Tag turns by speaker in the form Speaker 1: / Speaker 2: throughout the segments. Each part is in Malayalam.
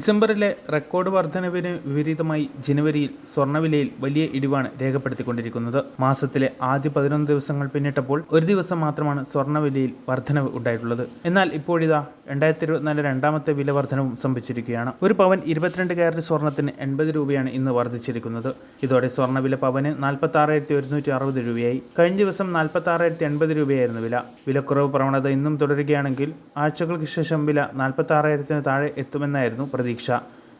Speaker 1: ഡിസംബറിലെ റെക്കോർഡ് വർധനവിന് വിപരീതമായി ജനുവരിയിൽ സ്വർണവിലയിൽ വലിയ ഇടിവാണ് രേഖപ്പെടുത്തിക്കൊണ്ടിരിക്കുന്നത്. മാസത്തിലെ ആദ്യ പതിനൊന്ന് ദിവസങ്ങൾ പിന്നിട്ടപ്പോൾ ഒരു ദിവസം മാത്രമാണ് സ്വർണവിലയിൽ വർധനവ് ഉണ്ടായിട്ടുള്ളത്. എന്നാൽ ഇപ്പോഴിതാ രണ്ടായിരത്തി ഇരുപത്തിനാല് രണ്ടാമത്തെ വില വർധനവും സംഭവിച്ചിരിക്കുകയാണ്. ഒരു പവൻ ഇരുപത്തിരണ്ട് ക്യാരറ്റ് സ്വർണത്തിന് എൺപത് രൂപയാണ് ഇന്ന് വർദ്ധിച്ചിരിക്കുന്നത്. ഇതോടെ സ്വർണവില പവന് നാൽപ്പത്തി ആറായിരത്തി ഒരുന്നൂറ്റി അറുപത് രൂപയായി. കഴിഞ്ഞ ദിവസം നാൽപ്പത്തി ആറായിരത്തി എൺപത് രൂപയായിരുന്നു വില. വിലക്കുറവ് പ്രവണത ഇന്നും തുടരുകയാണെങ്കിൽ ആഴ്ചകൾക്ക് ശേഷം വില നാൽപ്പത്തി ആറായിരത്തിന് താഴെ എത്തുമെന്നായിരുന്നു പ്രതീക്ഷ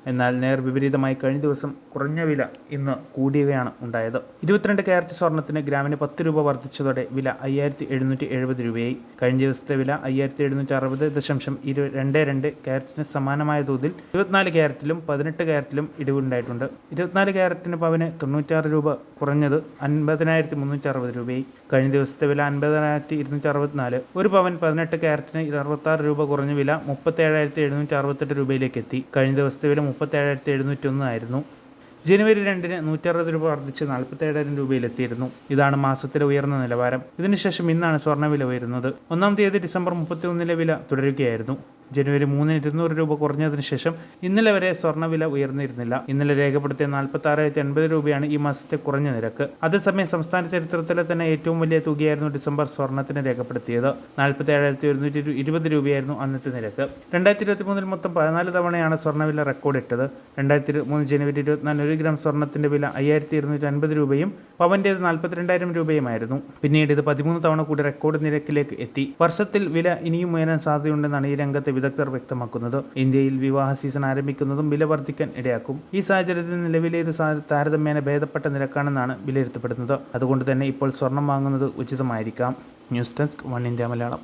Speaker 1: എന്നാൽ നേർ വിപരീതമായി കഴിഞ്ഞ ദിവസം കുറഞ്ഞ വില ഇന്ന് കൂടിയവയാണ് ഉണ്ടായത്. ഇരുപത്തിരണ്ട് ക്യാരറ്റ് സ്വർണത്തിന് ഗ്രാമിന് പത്ത് രൂപ വർദ്ധിച്ചതോടെ വില അയ്യായിരത്തി എഴുന്നൂറ്റി എഴുപത് രൂപയായി. കഴിഞ്ഞ ദിവസത്തെ വില അയ്യായിരത്തി എഴുന്നൂറ്റി അറുപത് ദശാംശം ഇരു രണ്ട് രണ്ട് ക്യാരറ്റിന് സമാനമായ തോതിൽ ഇരുപത്തിനാല് ക്യാരറ്റിലും പതിനെട്ട് ക്യാരറ്റിലും ഇടിവുണ്ടായിട്ടുണ്ട്. ഇരുപത്തിനാല് ക്യാരറ്റിന് പവന് തൊണ്ണൂറ്റാറ് രൂപ കുറഞ്ഞത് അൻപതിനായിരത്തി മുന്നൂറ്റി അറുപത് രൂപയായി. കഴിഞ്ഞ ദിവസത്തെ വില അൻപതിനായിരത്തി ഇരുന്നൂറ്റി അറുപത്തിനാല്. ഒരു പവൻ പതിനെട്ട് ക്യാരറ്റിന് അറുപത്താറ് രൂപ കുറഞ്ഞ വില മുപ്പത്തേഴായിരത്തി എഴുന്നൂറ്റി അറുപത്തെട്ട് രൂപയിലേക്ക് എത്തി. കഴിഞ്ഞ ദിവസത്തെ വില മുപ്പത്തേഴായിരത്തി എഴുന്നൂറ്റി ഒന്ന് ആയിരുന്നു. ജനുവരി രണ്ടിന് നൂറ്ററുപത് രൂപ വർദ്ധിച്ച് നാൽപ്പത്തേഴായിരം രൂപയിലെത്തിയിരുന്നു. ഇതാണ് മാസത്തിലെ ഉയർന്ന നിലവാരം. ഇതിനുശേഷം ഇന്നാണ് സ്വർണവില ഉയരുന്നത്. ഒന്നാം തീയതി ഡിസംബർ മുപ്പത്തി ഒന്നിലെ വില തുടരുകയായിരുന്നു. ജനുവരി മൂന്നിന് ഇരുന്നൂറ് രൂപ കുറഞ്ഞതിന് ശേഷം ഇന്നലെ വരെ സ്വർണവില ഉയർന്നിരുന്നില്ല. ഇന്നലെ രേഖപ്പെടുത്തിയ നാൽപ്പത്തി ആറായിരത്തി എൺപത് രൂപയാണ് ഈ മാസത്തെ കുറഞ്ഞ നിരക്ക്. അതേസമയം സംസ്ഥാന ചരിത്രത്തിലെ തന്നെ ഏറ്റവും വലിയ തുകയായിരുന്നു ഡിസംബർ സ്വർണത്തിന് രേഖപ്പെടുത്തിയത്. നാൽപ്പത്തി ഏഴായിരത്തി ഒരുന്നൂറ്റി ഇരുപത് രൂപയായിരുന്നു അന്നത്തെ നിരക്ക്. രണ്ടായിരത്തി ഇരുപത്തി മൂന്നിൽ മൊത്തം പതിനാല് തവണയാണ് സ്വർണവില റെക്കോർഡ് ഇട്ടത് രണ്ടായിരത്തി മൂന്ന് ജനുവരി ഇരുപത്തിനാല് ഒരു ഗ്രാം സ്വർണത്തിന്റെ വില അയ്യായിരത്തി ഇരുന്നൂറ്റി അൻപത് രൂപയും പവന്റേത് നാൽപ്പത്തിരണ്ടായിരം രൂപയുമായിരുന്നു. പിന്നീട് ഇത് പതിമൂന്ന് തവണ കൂടി റെക്കോർഡ് നിരക്കിലേക്ക് എത്തി. വർഷത്തിൽ വില ഇനിയും ഉയരാൻ സാധ്യതയുണ്ടെന്നാണ് ഈ രംഗത്തെ വിദഗ്ധർ വ്യക്തമാക്കുന്നത്. ഇന്ത്യയിൽ വിവാഹ സീസൺ ആരംഭിക്കുന്നതും വില വർദ്ധിക്കാൻ ഇടയാക്കും. ഈ സാഹചര്യത്തിൽ നിലവിലെ ഇത് താരതമ്യേന ഭേദപ്പെട്ട നിരക്കാണെന്നാണ് വിലയിരുത്തപ്പെടുന്നത്. അതുകൊണ്ട് തന്നെ ഇപ്പോൾ സ്വർണം വാങ്ങുന്നത് ഉചിതമായിരിക്കാം. News desk One India Malayalam.